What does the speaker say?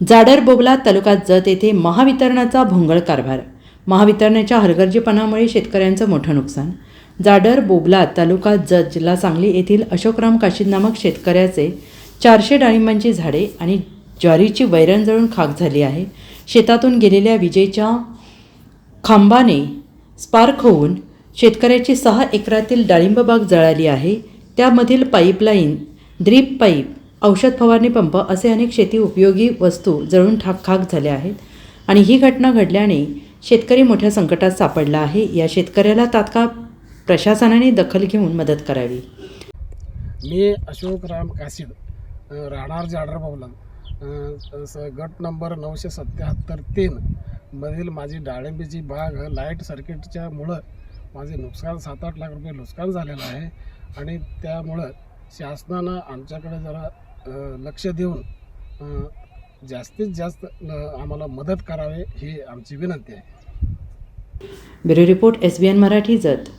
जाडर बोबला तालुका जत येथे महावितरणाचा भोंगळ कारभार. महावितरणाच्या हलगर्जीपणामुळे शेतकऱ्यांचं मोठं नुकसान. जाडर बोबला तालुका जत जिल्हा सांगली येथील अशोकराम काशीद नामक शेतकऱ्याचे चारशे डाळिंबांची झाडे आणि ज्वारीची वैरण जळून खाक झाली आहे. शेतातून गेलेल्या विजेच्या खांबाने स्पार्क होऊन शेतकऱ्याची सहा एकरातील डाळिंब बाग जळाली आहे. त्यामधील पाईपलाईन ड्रीप पाईप औषध फवारणी पंप असे अनेक शेती उपयोगी वस्तू जळून ठाक खाक झाल्या आहेत. आणि ही घटना घडल्याने शेतकरी मोठ्या संकटात सापडला आहे. या शेतकऱ्याला तात्काळ प्रशासनाने दखल घेऊन मदत करावी. मी अशोक राम कासिड राहणार जाडर गट नंबर नऊशे सत्याहत्तर तीन मधील माझी डाळिंबीची बाग लाइट सर्किटच्यामुळं माझे नुकसान सात आठ लाख रुपये नुकसान झालेलं आहे. आणि त्यामुळं शासनानं आमच्याकडे जरा लक्ष देऊन जास्तीत जास्त आम्हाला मदत करावी ही आमची विनंती आहे. Bureau report S B N Marathi Jath.